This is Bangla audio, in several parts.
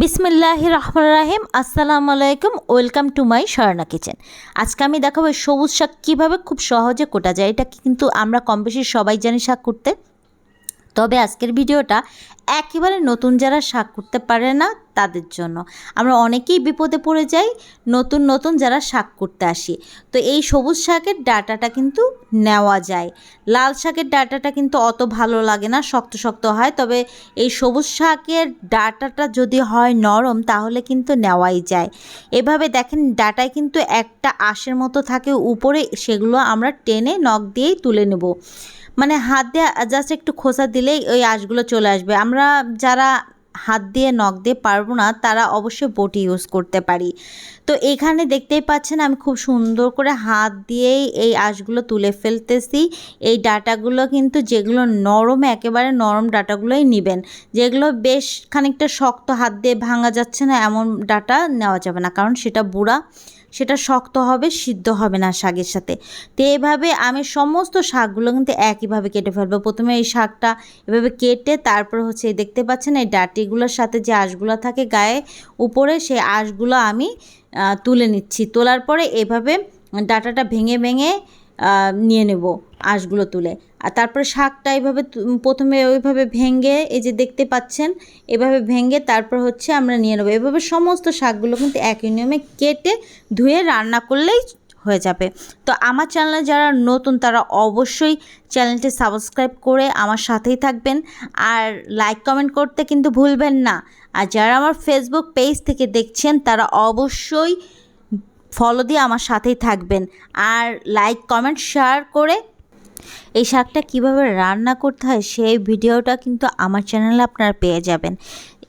বিসমিল্লাহ রহমান রাহিম, আসসালামু আলাইকুম, welcome to my Swarna kitchen. আজকে আমি দেখাবো সবুজ শাক কীভাবে খুব সহজে কোটা যায়, এটা কিন্তু আমরা কম বেশি সবাই জানি শাক করতে তবে আজকের ভিডিওটা একেবারে নতুন যারা শাক করতে পারে না তাদের জন্য। আমরা অনেকেই বিপদে পড়ে যাই, নতুন নতুন যারা শাক করতে আসি। তো এই সবুজ শাকের ডাটাটা কিন্তু নেওয়া যায়। লাল শাকের ডাটাটা কিন্তু অত ভালো লাগে না, শক্ত শক্ত হয়। তবে এই সবুজ শাকের ডাটাটা যদি হয় নরম, তাহলে কিন্তু নেওয়াই যায়। এভাবে দেখেন ডাটায় কিন্তু একটা আঁশের মতো থাকে, উপরে সেগুলো আমরা টেনে নখ দিয়েই তুলে নেব। মানে হাত দিয়ে জাস্ট একটু খোসা দিলেই ওই আঁশগুলো চলে আসবে। আমরা যারা হাত দিয়ে, নখ দিয়ে পারব না, তারা অবশ্যই বটি ইউজ করতে পারি। তো এখানে দেখতেই পাচ্ছেন আমি খুব সুন্দর করে হাত দিয়েই এই আঁশগুলো তুলে ফেলতেছি। এই ডাটাগুলো কিন্তু যেগুলো নরম, একেবারে নরম ডাটাগুলোই নেবেন। যেগুলো বেশ খানিকটা শক্ত হাত দিয়ে ভাঙা যাচ্ছে না, এমন ডাটা নেওয়া যাবে না, কারণ সেটা বুড়া। সেটা শক্ত হবে, সিদ্ধ হবে না শাকের সাথে। তো এইভাবে আমি সমস্ত শাকগুলো কিন্তু একইভাবে কেটে ফেলব। প্রথমে এই শাকটা এভাবে কেটে তারপর হচ্ছে দেখতে পাচ্ছেন এই ডাটিগুলোর সাথে যে আঁশগুলো থাকে গায়ে উপরে, সেই আঁশগুলো আমি তুলে নিচ্ছি। তোলার পরে এভাবে ডাটাটা ভেঙে ভেঙে নিয়ে নেব। আঁশগুলো তুলে। আর তারপরে শাকটা এইভাবে প্রথমে ওইভাবে ভেঙে এই যে দেখতে পাচ্ছেন, এভাবে ভেঙে তারপর হচ্ছে আমরা নিয়ে নেব। এভাবে সমস্ত শাকগুলো কিন্তু একই নিয়মে কেটে ধুয়ে রান্না করলেই হয়ে যাবে। তো আমার চ্যানেলে যারা নতুন, তারা অবশ্যই চ্যানেলটি সাবস্ক্রাইব করে আমার সাথেই থাকবেন। আর লাইক, কমেন্ট করতে কিন্তু ভুলবেন না। আর যারা আমার ফেসবুক পেজ থেকে দেখছেন, তারা অবশ্যই ফলো দিয়ে আমার সাথেই থাকবেন। আর লাইক, কমেন্ট শেয়ার করে এই শাকটা কীভাবে রান্না করতে হয় সেই ভিডিওটা কিন্তু আমার চ্যানেলে আপনারা পেয়ে যাবেন।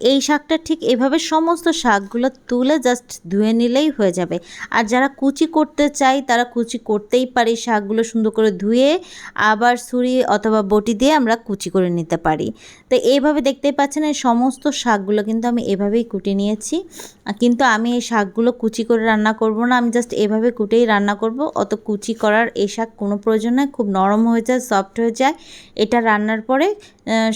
এই শাকটা ঠিক এভাবে সমস্ত শাকগুলো তুলে জাস্ট ধুয়ে নিলেই হয়ে যাবে। আর যারা কুচি করতে চাই তারা কুচি করতেই পারি শাকগুলো সুন্দর করে ধুয়ে, আবার ছুরি অথবা বটি দিয়ে আমরা কুচি করে নিতে পারি। তো এইভাবে দেখতেই পাচ্ছেন, এই সমস্ত শাকগুলো কিন্তু আমি এভাবেই কুটে নিয়েছি। কিন্তু আমি এই শাকগুলো কুচি করে রান্না করব না, আমি জাস্ট এভাবে কুটেই রান্না করব। অত কুচি করার এই শাক কোনো প্রয়োজন নয় খুব নরম হয়ে যায় সফট হয়ে যায়। এটা রান্নার পরে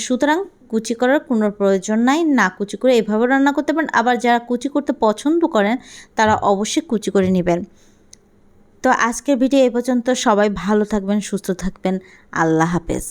সুতরাং কুচি করার কোনো প্রয়োজন নাই, না কুচি করে এভাবে রান্না করতে পারেন। আবার যারা কুচি করতে পছন্দ করেন, তারা অবশ্যই কুচি করে নেবেন। তো আজকের ভিডিও এ পর্যন্ত সবাই ভালো থাকবেন, সুস্থ থাকবেন। আল্লাহ হাফেজ।